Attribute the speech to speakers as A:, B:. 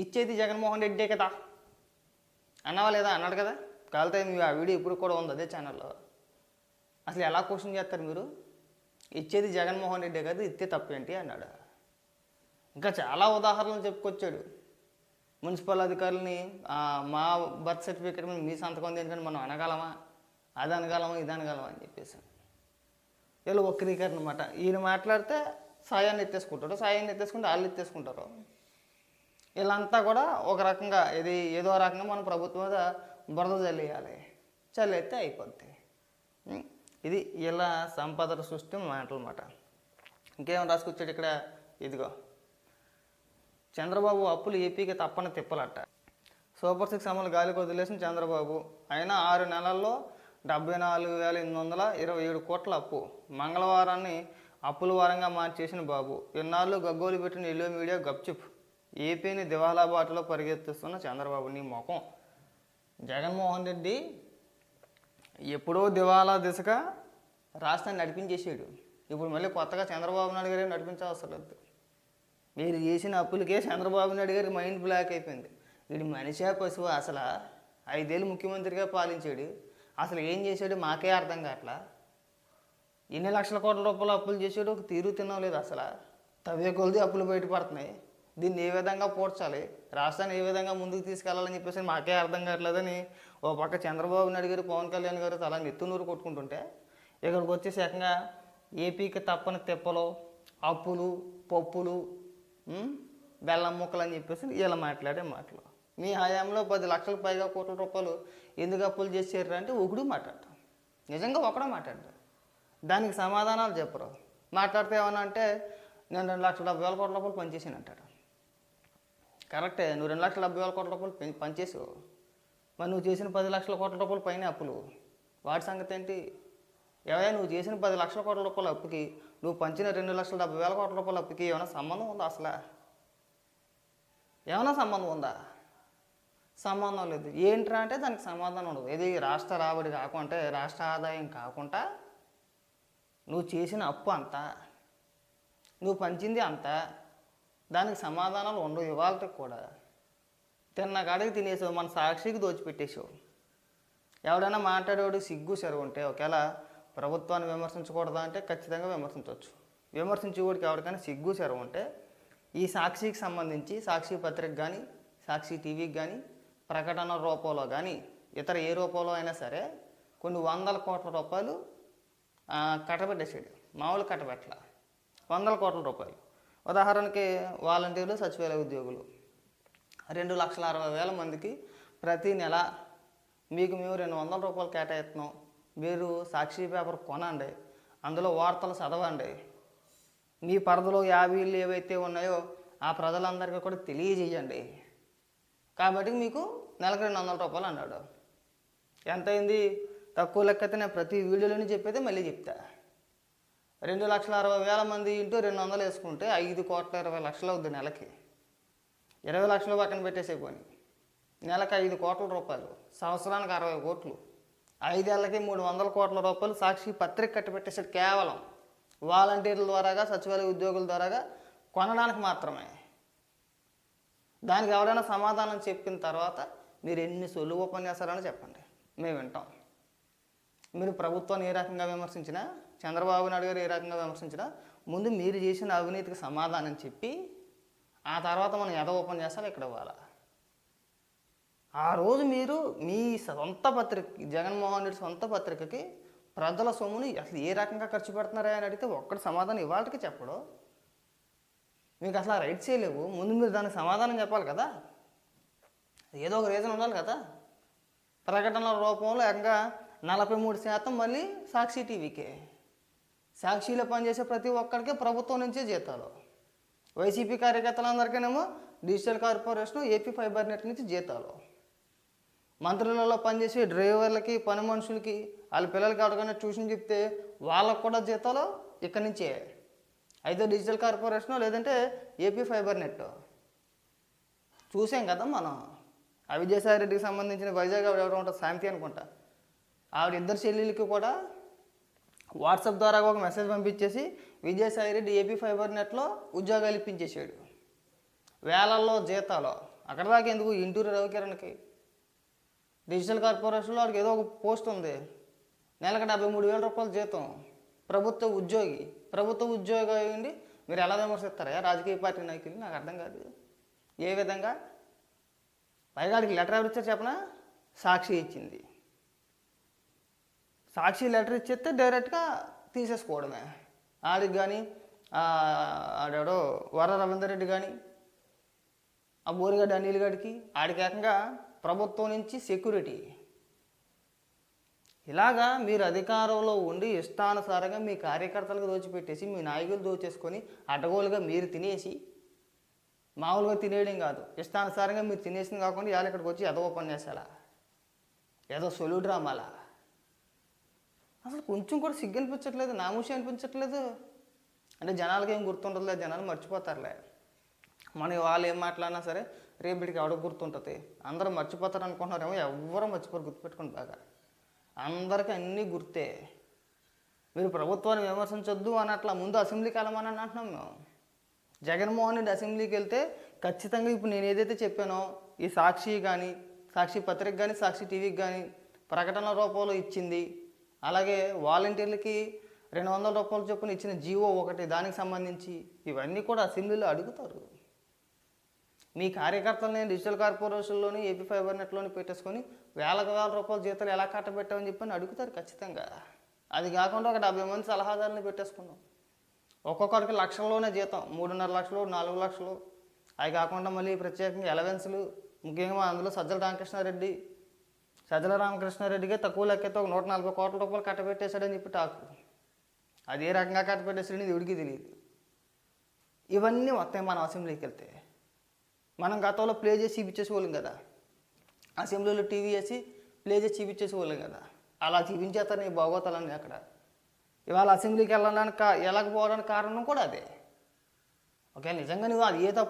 A: ఇచ్చేది జగన్మోహన్ రెడ్డే కదా. అన్నవా లేదా? అన్నాడు కదా. కాలితే మీ ఆ వీడియో ఇప్పుడు కూడా ఉంది అదే ఛానల్లో అసలు ఎలా క్వశ్చన్ చేస్తారు మీరు? ఇచ్చేది జగన్మోహన్ రెడ్డే కదా ఇస్తే తప్పేంటి అన్నాడు. ఇంకా చాలా ఉదాహరణలు చెప్పుకొచ్చాడు. మున్సిపల్ అధికారులని మా బర్త్ సర్టిఫికేట్ మీద మీ సంతకం దేనికంటే మనం అనగలమా? అది అనగలమా? ఇది అనగలమా? అని చెప్పేసి. వీళ్ళు వక్రీకరణ అనమాట ఈయన మాట్లాడితే సాయాన్ని ఎత్తేసుకుంటారు సాయాన్ని ఎత్తేసుకుంటే వాళ్ళు ఎత్తేసుకుంటారు. వీళ్ళంతా కూడా ఒక రకంగా ఇది ఏదో రకంగా మన ప్రభుత్వం మీద బురద చల్లేయాలి చల్లేస్తే అయిపోద్ది. ఇది ఇలా సంపద సృష్టి మాటలు అన్నమాట ఇంకేం రాసుకొచ్చాడు ఇక్కడ? ఇదిగో. చంద్రబాబు అప్పులు ఏపీకి తప్పని తిప్పలట. సూపర్ సిక్స్ అమలు గాలికి వదిలేసిన చంద్రబాబు. అయినా ఆరు నెలల్లో డెబ్బై నాలుగు వేల ఎనిమిది వందల ఇరవై ఏడు కోట్ల అప్పు. మంగళవారాన్ని అప్పుల వారంగా మార్చేసిన బాబు. ఇన్నాళ్ళు గగ్గోలు పెట్టిన ఎల్లో మీడియా గప్చుప్. ఏపీని దివాలా బాటలో పరిగెత్తిస్తున్న చంద్రబాబుని ముఖం. జగన్మోహన్ రెడ్డి ఎప్పుడో దివాలా దిశగా రాష్ట్రాన్ని నడిపించేసాడు ఇప్పుడు మళ్ళీ కొత్తగా చంద్రబాబు నాయుడు గారు నడిపించవసరం లేదు. మీరు చేసిన అప్పులకే చంద్రబాబు నాయుడు గారి మైండ్ బ్లాక్ అయిపోయింది. వీడి మనిషే పశువు? అసలు ఐదేళ్ళు ముఖ్యమంత్రిగా పాలించాడు. అసలు ఏం చేశాడు? మాకే అర్థం కావట్లా? ఎన్ని లక్షల కోట్ల రూపాయలు అప్పులు చేసాడు ఒక తీరు తినడం లేదు అసలు. తవ్వే కొలిది అప్పులు బయటపడుతున్నాయి. దీన్ని ఏ విధంగా పోడ్చాలి? రాష్ట్రాన్ని ఏ విధంగా ముందుకు తీసుకెళ్ళాలని చెప్పేసి మాకే అర్థం కావట్లేదని ఓ పక్క చంద్రబాబు నాయుడు గారు పవన్ కళ్యాణ్ గారు అలా నెత్తునూరు కొట్టుకుంటుంటే ఇక్కడికి వచ్చేసి ఏకంగా ఏపీకి తప్పని తిప్పలు అప్పులు పప్పులు బెల్లం ముక్కలు అని చెప్పేసి ఇలా మాట్లాడే మాటలు. మీ హయాంలో పది లక్షలకు పైగా కోట్ల రూపాయలు ఎందుకు అప్పులు చేసారు అంటే ఒకడు మాట్లాడతాం నిజంగా ఒకడే మాట్లాడతాం దానికి సమాధానాలు చెప్పరు. మాట్లాడితే ఏమన్నా అంటే నేను రెండు లక్షల డెబ్బై వేల కోట్ల రూపాయలు పనిచేసాను అంటాడు కరెక్టే. నువ్వు రెండు లక్షల డెబ్బై వేల కోట్ల రూపాయలు పనిచేసావు మరి నువ్వు చేసిన పది లక్షల కోట్ల రూపాయలు పైన అప్పులు. వాటి సంగతి ఏంటి? ఏవైనా నువ్వు చేసిన పది లక్షల కోట్ల రూపాయల అప్పుకి నువ్వు పంచిన రెండు లక్షల డెబ్బై వేల కోట్ల రూపాయల అప్పుకి ఏమైనా సంబంధం ఉందా అసలు? ఏమైనా సంబంధం ఉందా? సంబంధం లేదు. ఏంట్రా అంటే దానికి సమాధానం ఉండదు. ఇది రాష్ట్ర రాబడి కాకుంటే రాష్ట్ర ఆదాయం కాకుండా నువ్వు చేసిన అప్పు అంత నువ్వు పంచింది అంతా దానికి సమాధానాలు ఉండవు ఇవాళ కూడా. తిన్న కాడికి తినేసావు మన సాక్షికి దోచిపెట్టేసావు. ఎవడైనా మాట్లాడేవాడు సిగ్గు సెరవు ఉంటే ఒకవేళ ప్రభుత్వాన్ని విమర్శించకూడదా అంటే ఖచ్చితంగా విమర్శించవచ్చు. విమర్శించేవాడికి ఎవరికైనా సిగ్గు సెరవు ఉంటే ఈ సాక్షికి సంబంధించి సాక్షి పత్రిక కానీ సాక్షి టీవీకి కానీ ప్రకటన రూపంలో కానీ ఇతర ఏ రూపంలో అయినా సరే కొన్ని వందల కోట్ల రూపాయలు కట్టబెట్టేసాడు. మామూలు కట్టబెట్టల. వందల కోట్ల రూపాయలు. ఉదాహరణకి వాలంటీర్లు సచివాలయ ఉద్యోగులు. రెండు లక్షల అరవై వేల మందికి ప్రతి నెల మీకు మేము రెండు వందల రూపాయలు కేటాయిస్తున్నాం. మీరు సాక్షి పేపర్ కొనండి. అందులో వార్తలు చదవండి. మీ పరిధిలో యాభీలు ఏవైతే ఉన్నాయో ఆ ప్రజలందరికీ కూడా తెలియజేయండి. కాబట్టి మీకు నెలకు రెండు వందల రూపాయలు అన్నాడు. ఎంత అయింది తక్కువ లెక్కతే నేను ప్రతి వీడియోలోనే చెప్పేది మళ్ళీ చెప్తా. రెండు లక్షల అరవై వేల మంది ఇంటూ రెండు వందలు వేసుకుంటే ఐదు కోట్ల ఇరవై లక్షలు అవుద్ది నెలకి. ఇరవై లక్షలు పక్కన పెట్టేసే పోని. నెలకు ఐదు కోట్ల రూపాయలు సంవత్సరానికి అరవై కోట్లు. ఐదేళ్ళకి మూడు వందల కోట్ల రూపాయలు సాక్షి పత్రిక కట్టి పెట్టేసాడు కేవలం. వాలంటీర్ల ద్వారాగా సచివాలయ ఉద్యోగుల ద్వారాగా కొనడానికి మాత్రమే. దానికి ఎవరైనా సమాధానం చెప్పిన తర్వాత మీరు ఎన్ని సొలువు ఉపన్యాసాలని చెప్పండి. మేము వింటాం. మీరు ప్రభుత్వాన్ని ఏ రకంగా విమర్శించినా చంద్రబాబు నాయుడు గారు ఏ రకంగా విమర్శించినా ముందు మీరు చేసిన అవినీతికి సమాధానం చెప్పి ఆ తర్వాత మనం ఎద ఉపన్యాసాలు ఇక్కడ ఇవ్వాలి? ఆ రోజు మీరు మీ సొంత పత్రిక జగన్మోహన్ రెడ్డి సొంత పత్రికకి ప్రజల సొమ్ముని అసలు ఏ రకంగా ఖర్చు పెడుతున్నారా అని అడిగితే ఒక్కటి సమాధానం ఇవాళకి చెప్పడు. మీకు అసలు ఆ రైట్ చేయలేవు ముందు మీరు దానికి సమాధానం చెప్పాలి కదా? ఏదో ఒక రీజన్ ఉండాలి కదా? ప్రకటనల రూపంలో ఇంకా నలభై మూడు శాతం మళ్ళీ సాక్షి టీవీకే. సాక్షిలో పనిచేసే ప్రతి ఒక్కరికి ప్రభుత్వం నుంచే జీతాలు. YCP కార్యకర్తలందరికీనేమో digital corporation AP fibre net నుంచి జీతాలు. మంత్రులలో పనిచేసే డ్రైవర్లకి పని మనుషులకి వాళ్ళ పిల్లలకి అడగనే ట్యూషన్ చెప్తే వాళ్ళకు కూడా జీతాలు ఇక్కడి నుంచే. అయితే డిజిటల్ కార్పొరేషన్ లేదంటే ఏపీ ఫైబర్ నెట్. చూసాం కదా మనం. ఆ విజయసాయి రెడ్డికి సంబంధించిన వైజాగ్ ఆవిడ ఎవరు ఉంటుంది శాంతి అనుకుంటా. ఆవిడ ఇద్దరు చెల్లెలకి కూడా వాట్సాప్ ద్వారా ఒక మెసేజ్ పంపించేసి విజయసాయి రెడ్డి ఏపీ ఫైబర్ నెట్లో ఉద్యోగాలు ఇప్పించేసాడు వేలల్లో జీతాలు. అక్కడ దాకా ఎందుకు? ఇంటూరు రవికిరణ్కి. డిజిటల్ కార్పొరేషన్లో వాడికి ఏదో ఒక పోస్ట్ ఉంది. నెలకు డెబ్బై మూడు వేల రూపాయల జీతం. ప్రభుత్వ ఉద్యోగి. ప్రభుత్వ ఉద్యోగి అయ్యండి మీరు ఎలా విమర్శిస్తారా? రాజకీయ పార్టీ నాయకులు? నాకు అర్థం కాదు. ఏ విధంగా? పైగాడికి లెటర్ ఎవరిచ్చారు చెప్పనా? సాక్షి ఇచ్చింది. సాక్షి లెటర్ ఇచ్చేస్తే డైరెక్ట్గా తీసేసుకోవడమే. ఆడికి కానీ ఆడెవడో వర రవీందర్ రెడ్డి కానీ ఆ బోరిగడ్డ అనిల్ గడికి ఆడికి ఏకంగా ప్రభుత్వం నుంచి సెక్యూరిటీ. ఇలాగా మీరు అధికారంలో ఉండి ఇష్టానుసారంగా మీ కార్యకర్తలకు దోచిపెట్టేసి మీ నాయకులు దోచేసుకొని అడ్డగోలుగా మీరు తినేసి మామూలుగా తినేయడం కాదు. ఇష్టానుసారంగా మీరు తినేసింది కాకుండా ఇవాళ ఇక్కడికి వచ్చి ఏదో ఉపన్యాసాల ఏదో సొలు డ్రామాలా అసలు కొంచెం కూడా సిగ్గు అనిపించట్లేదు నామూషి అనిపించట్లేదు. అంటే జనాలకి ఏం గుర్తుండదులే జనాలు మర్చిపోతారులే. మన వాళ్ళు ఏం మాట్లాడినా సరే రేపటికి ఎవడో గుర్తుంటుంది. అందరూ మర్చిపోతారు అనుకుంటున్నారేమో ఎవ్వరూ మర్చిపోరు గుర్తుపెట్టుకోండి బాగా. అందరికీ అన్నీ గుర్తే. మీరు ప్రభుత్వాన్ని విమర్శించొద్దు అని అట్లా ముందు అసెంబ్లీకి వెళ్ళమని అంటున్నాం మేము. జగన్మోహన్ రెడ్డి అసెంబ్లీకి వెళ్తే ఖచ్చితంగా ఇప్పుడు నేను ఏదైతే చెప్పానో ఈ సాక్షి కానీ సాక్షి పత్రిక కానీ సాక్షి టీవీకి కానీ ప్రకటనల రూపంలో ఇచ్చింది అలాగే వాలంటీర్లకి రెండు వందల రూపాయల చొప్పున ఇచ్చిన జీవో ఒకటి దానికి సంబంధించి ఇవన్నీ కూడా అసెంబ్లీలో అడుగుతారు. మీ కార్యకర్తలని డిజిటల్ కార్పొరేషన్లోని ఏపీ ఫైబర్ నెట్లోని పెట్టేసుకొని వేలకు వేల రూపాయల జీతాలు ఎలా కట్టబెట్టామని చెప్పి అని అడుగుతారు ఖచ్చితంగా. అది కాకుండా ఒక డెబ్బై మంది సలహాదారుని పెట్టేసుకున్నాం. ఒక్కొక్కరికి లక్షల్లోనే జీతం మూడున్నర లక్షలు నాలుగు లక్షలు. అవి కాకుండా మళ్ళీ ప్రత్యేకంగా ఎలవెన్స్లు ముఖ్యంగా అందులో సజ్జల రామకృష్ణారెడ్డి సజ్జల రామకృష్ణారెడ్డికి తక్కువ లెక్కతో ఒక నూట నలభై కోట్ల రూపాయలు కట్టబెట్టేశాడని చెప్పి టాకు. అది ఏ రకంగా కట్టబెట్టేశాడని ఎవడికి తెలియదు. ఇవన్నీ వస్తాయి మనం అసెంబ్లీకి వెళ్తే. మనం గతంలో ప్లే చేసి చూపించేసేవాళ్ళం కదా. అసెంబ్లీలో టీవీ వేసి ప్లే చేసి చూపించేసేవాళ్ళం కదా. అలా చూపించేస్తారు నీ బాగోతాలని అక్కడ. ఇవాళ అసెంబ్లీకి వెళ్ళడానికి ఎలాగ వెళ్ళకపోవడానికి కారణం కూడా అదే. ఓకే నిజంగా నువ్వు అది ఏ తప్పు